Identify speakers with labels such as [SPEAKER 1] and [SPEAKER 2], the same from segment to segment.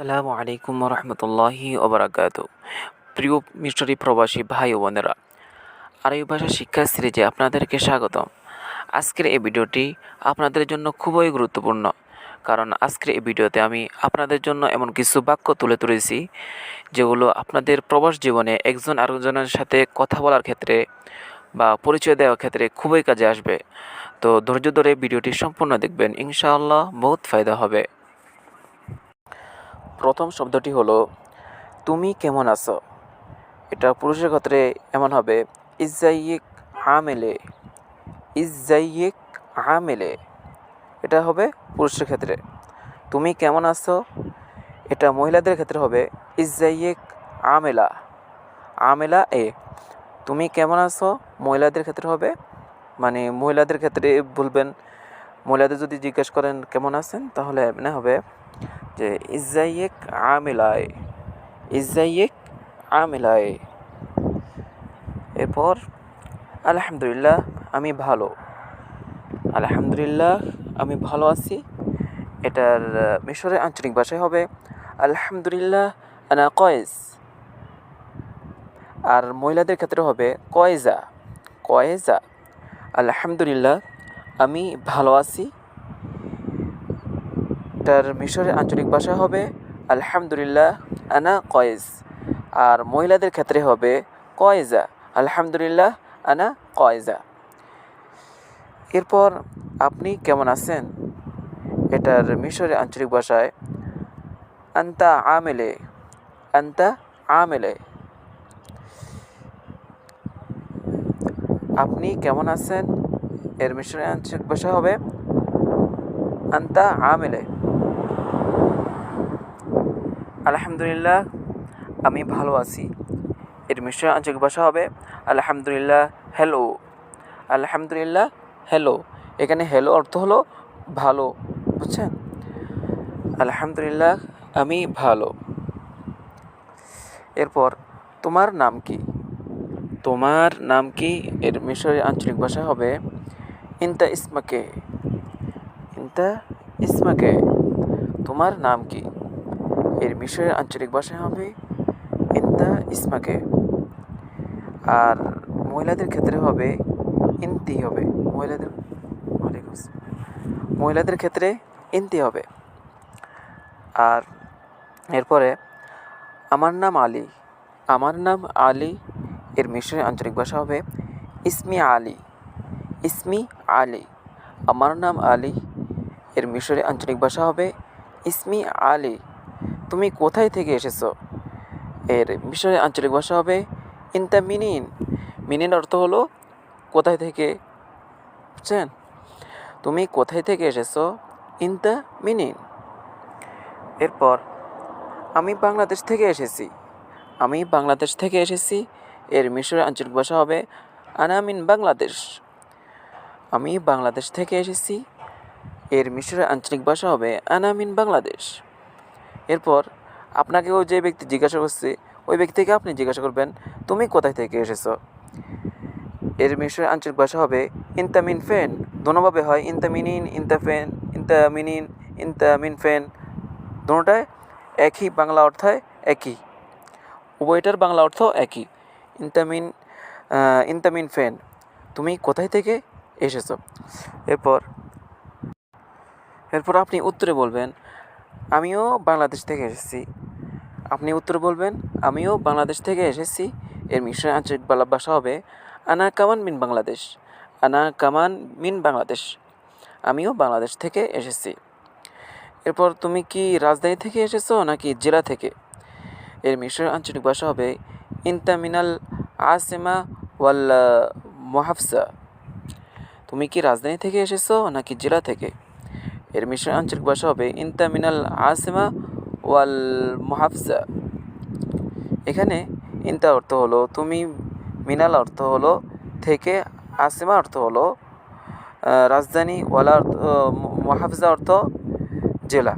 [SPEAKER 1] আসসালামু আলাইকুম রহমতুল্লাহি ওবরাকাত প্রিয় মিশরি প্রবাসী ভাই ও বোনেরা, আরবি ভাষা শিক্ষা সিরিজে আপনাদেরকে স্বাগতম। আজকের এই ভিডিওটি আপনাদের জন্য খুবই গুরুত্বপূর্ণ, কারণ আজকের এই ভিডিওতে আমি আপনাদের জন্য এমন কিছু বাক্য তুলে ধরেছি, যেগুলো আপনাদের প্রবাস জীবনে একজন আরেকজনের সাথে কথা বলার ক্ষেত্রে বা পরিচয় দেওয়ার ক্ষেত্রে খুবই কাজে আসবে। তো ধৈর্য ধরে ভিডিওটি সম্পূর্ণ দেখবেন, ইনশাআল্লাহ বহুত ফায়দা হবে। প্রথম শব্দটি হলো, তুমি কেমন আছো? এটা পুরুষের ক্ষেত্রে এমন হবে ইজাইয়েক আমেলে ইজাইয়েক আমেলে এটা হবে পুরুষের ক্ষেত্রে। তুমি কেমন আছো? এটা মহিলাদের ক্ষেত্রে হবে ইজাইয়েক আমেলা আমেলা এ, তুমি কেমন আছো? মহিলাদের ক্ষেত্রে হবে মানে মহিলাদের ক্ষেত্রে বলবেন মহিলাদের যদি জিজ্ঞেস করেন, কেমন আছেন? তাহলে এমনি হবে যে, ইজাইয়েক আমেলায় ইজাইয়েক আমেলায় এরপর, আলহামদুলিল্লাহ, আমি ভালো। আলহামদুলিল্লাহ, আমি ভালো আছি। এটার মিশরের আঞ্চলিক ভাষায় হবে, আলহামদুলিল্লাহ, আনা কয়েস। আর মহিলাদের ক্ষেত্রে হবে, কয়েজা। কয়েজা। আলহামদুলিল্লাহ আমি ভালো আছি। এটার মিশরের আঞ্চলিক ভাষা হবে, আলহামদুলিল্লাহ, আনা কয়েজ। আর মহিলাদের ক্ষেত্রে হবে, কয়েজা, আলহামদুলিল্লাহ, আনা কয়েজা। এরপর আপনি কেমন আছেন? এটার মিশরের আঞ্চলিক ভাষায়, আন্তা আমেলে আন্তা আমেলে। আপনি কেমন আছেন? এর মিশরের আঞ্চলিক ভাষা হবে। আন্তা আমেলে। আলহামদুলিল্লাহ, আমি ভালো আছি। এর মিশ্র আঞ্চলিক ভাষা হবে। আলহামদুলিল্লাহ হ্যালো আলহামদুলিল্লাহ হ্যালো এখানে হ্যালো অর্থ হলো ভালো, বুঝছেন? আলহামদুলিল্লাহ, আমি ভালো। এরপর, তোমার নাম কি? তোমার নাম কি? এর মিশরের আঞ্চলিক ভাষা হবে। ইনতা ইসমাকে ইনতা ইসমাকে তোমার নাম কি এর মিশরের আঞ্চলিক ভাষায় হবে ইনতা ইসমাকে আর মহিলাদের ক্ষেত্রে হবে ইন্তি হবে মহিলাদের। মহিলাদের ক্ষেত্রে ইন্তি হবে আর এরপরে, আমার নাম আলী। আমার নাম আলী, এর মিশরের আঞ্চলিক ভাষা হবে, ইসমি আলী। ইসমি আলী। আমার নাম আলী। এর মিশরের আঞ্চলিক ভাষা হবে ইসমি আলী। তুমি কোথায় থেকে এসেছ? এর মিশরের আঞ্চলিক ভাষা হবে ইনতা মিনিন মিনিন অর্থ হলো কোথায় থেকে? বুঝছেন? তুমি কোথায় থেকে এসেছ? ইনতা মিনিন এরপর, আমি বাংলাদেশ থেকে এসেছি। আমি বাংলাদেশ থেকে এসেছি। এর মিশরের আঞ্চলিক ভাষা হবে আনামিন বাংলাদেশ। আমি বাংলাদেশ থেকে এসেছি। এর মিশরের আঞ্চলিক ভাষা হবে আনামিন বাংলাদেশ এরপর আপনাকেও যে ব্যক্তি জিজ্ঞাসা করছে, ওই ব্যক্তিকে আপনি জিজ্ঞাসা করবেন, তুমি কোথায় থেকে এসেছ? এর মিশরের আঞ্চলিক ভাষা হবে ইনতামিন ফেন দোনোভাবে হয়, ইনতামিনিন ইনতাফেন ইনতামিনিন ইনতামিন ফেন দোনোটায় একই, বাংলা অর্থায় একই। উভয়টার বাংলা অর্থ একই। ইনতামিন ইনতামিন ফেন তুমি কোথায় থেকে এসেছ। এরপর এরপর আপনি উত্তরে বলবেন, আমিও বাংলাদেশ থেকে এসেছি। আপনি উত্তরে বলবেন, আমিও বাংলাদেশ থেকে এসেছি। এর মিশ্র আঞ্চলিক ভাষা হবে, আনা কামান মিন বাংলাদেশ। আনা কামান মিন বাংলাদেশ। আমিও বাংলাদেশ থেকে এসেছি। এরপর, তুমি কি রাজধানী থেকে এসেছ নাকি জেলা থেকে? এর মিশ্র আঞ্চলিক ভাষা হবে, ইন্তামিনাল আসেমা ওয়াল মহাফসা। তুমি কি রাজধানী থেকে এসেছ নাকি জেলা থেকে? এর মিশ্র আঞ্চলিক ভাষা হবে ইনতা মিনাল আসেমা ওয়াল মুহাফজা। এখানে ইনতা অর্থ হলো তুমি, মিনাল অর্থ হলো থেকে, আসেমা অর্থ হলো রাজধানী, ওয়ালা অর্থ, মুহাফজা অর্থ জেলা।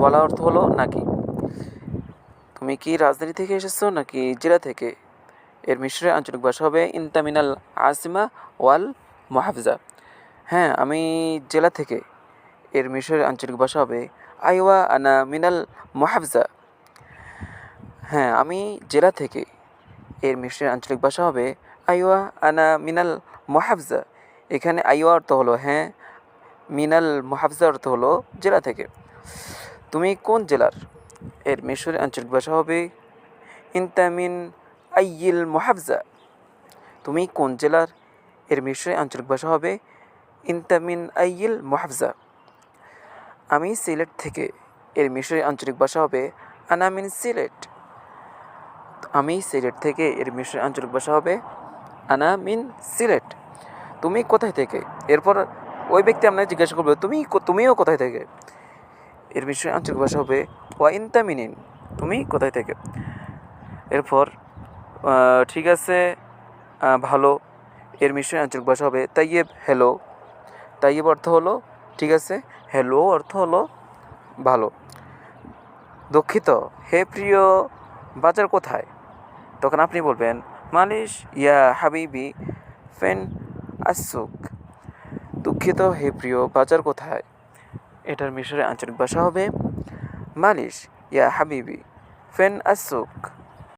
[SPEAKER 1] ওয়ালা অর্থ হলো নাকি? তুমি কি রাজধানী থেকে এসেছ নাকি জেলা থেকে? এর মিশ্রের আঞ্চলিক ভাষা হবে ইনতা মিনাল আসিমা ওয়াল মুহাফজা। হ্যাঁ আমি জেলা থেকে এর মিশরের আঞ্চলিক ভাষা হবে আইওয়া আনা মিনাল মোহাফজা। হ্যাঁ আমি জেলা থেকে এর মিশ্রের আঞ্চলিক ভাষা হবে আইওয়া আনা মিনাল মোহাফজা। এখানে আইওয়া অর্থ হলো হ্যাঁ মিনাল মোহাফজা অর্থ হলো জেলা থেকে। তুমি কোন জেলার? এর মিশরের আঞ্চলিক ভাষা হবে ইন্তামিন আইয়িল মোহাফজা। তুমি কোন জেলার? এর মিশরের আঞ্চলিক ভাষা হবে ইন্তামিন আইল মোহাফজা। আমি সিলেট থেকে, এর মিশরের আঞ্চলিক ভাষা হবে আনামিন সিলেট। আমি সিলেট থেকে, এর মিশরের আঞ্চলিক ভাষা হবে আনামিন সিলেট। তুমি কোথায় থেকে? এরপর ওই ব্যক্তি আপনাকে জিজ্ঞাসা করবে, তুমি তুমিও কোথায় থেকে? এর মিশরের আঞ্চলিক ভাষা হবে ওয়া ইনতামিনিন তুমি কোথায় থেকে? এরপর ঠিক আছে ভালো, এর মিশরের আঞ্চলিক ভাষা হবে। তাইয়েব হ্যালো তাইয়েব অর্থ হলো, ঠিক আছে হ্যালো অর্থ হলো, ভালো। দুঃখিত, হে প্রিয়, বাজার কোথায়? তখন আপনি বলবেন, মালিশ, ইয়া হাবিবি, ফেন আসুক। দুঃখিত, হে প্রিয়, বাজার কোথায়? এটার মিশরের আঞ্চলিক ভাষা হবে, মালিশ, ইয়া হাবিবি, ফেন আসুক।